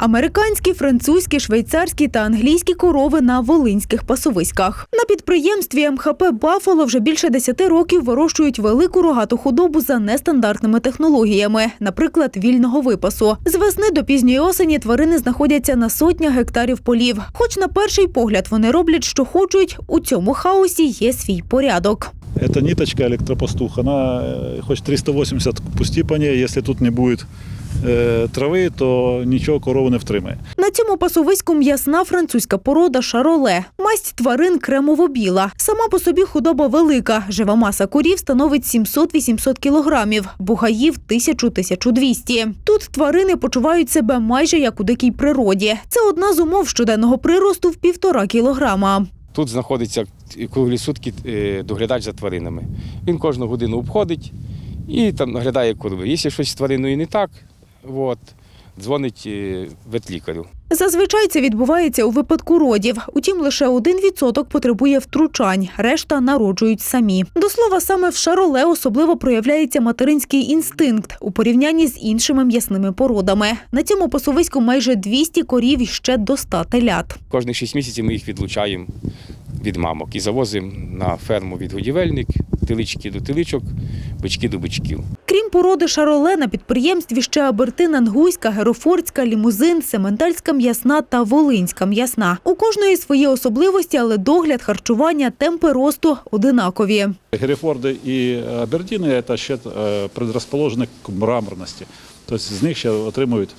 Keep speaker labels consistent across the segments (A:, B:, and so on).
A: Американські, французькі, швейцарські та англійські корови на волинських пасовиськах. На підприємстві МХП Бафало вже більше 10 років вирощують велику рогату худобу за нестандартними технологіями, наприклад, вільного випасу. З весни до пізньої осені тварини знаходяться на сотнях гектарів полів. Хоч на перший погляд вони роблять, що хочуть, у цьому хаосі є свій порядок.
B: Это ниточка электропастух, она э, хоть 380 пусти по ней, если тут не будет э, трави, то нічого корову не втримає.
A: На цьому пасовиську м'ясна французька порода шароле. Масть тварин кремово-біла. Сама по собі худоба велика. Жива маса корів становить 700-800 кілограмів, бугаїв – 1000-1200. Тут тварини почувають себе майже як у дикій природі. Це одна з умов щоденного приросту в півтора кілограма.
C: Тут знаходиться круглі сутки е, доглядач за тваринами. Він кожну годину обходить і там наглядає корови. Якщо щось з твариною не так, от, дзвонить е, ветлікарю.
A: Зазвичай це відбувається у випадку родів. Утім, лише один відсоток потребує втручань, решта народжують самі. До слова, саме в шароле особливо проявляється материнський інстинкт у порівнянні з іншими м'ясними породами. На цьому пасовиську майже 200 корів і ще до 100 телят.
C: Кожних 6 місяців ми їх відлучаємо від мамок і завозимо на ферму відгодівельник, телички до теличок, бички до бичків.
A: Породи шароле, на підприємстві ще абертин ангуйська, герофордська, лімузин, сементальська м'ясна та волинська м'ясна. У кожної свої особливості, але догляд, харчування, темпи росту одинакові.
B: Герефорди і Абердіни це ще е, предрозположені к мраморності. Тобто з них ще отримують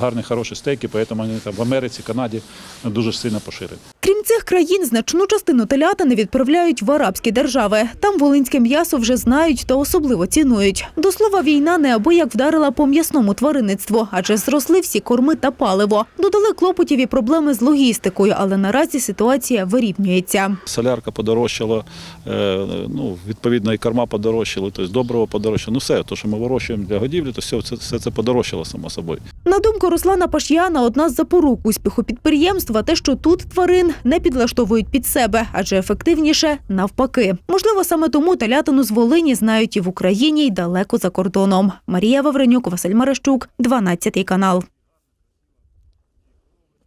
B: гарні, хороші стейки, тому вони там в Америці, Канаді дуже сильно поширені.
A: Цих країн, значну частину телятини відправляють в арабські держави. Там волинське м'ясо вже знають та особливо цінують. До слова, війна неабияк вдарила по м'ясному тваринництву, адже зросли всі корми та паливо. Додали клопотів і проблеми з логістикою, але наразі ситуація вирівнюється.
B: Солярка подорожчала, е, ну, відповідно, і корма подорожчали, тобто добриво подорожчало. Ну все, то, що ми вирощуємо для годівлі, то все це, все це подорожчало само собою.
A: На думку Руслана Паш'яна, одна з запорук успіху підприємства те, що тут тварин не підлаштовують під себе, адже ефективніше навпаки. Можливо, саме тому телятину з Волині знають і в Україні, і далеко за кордоном. Марія Вавренюк, Василь Марищук, 12 канал.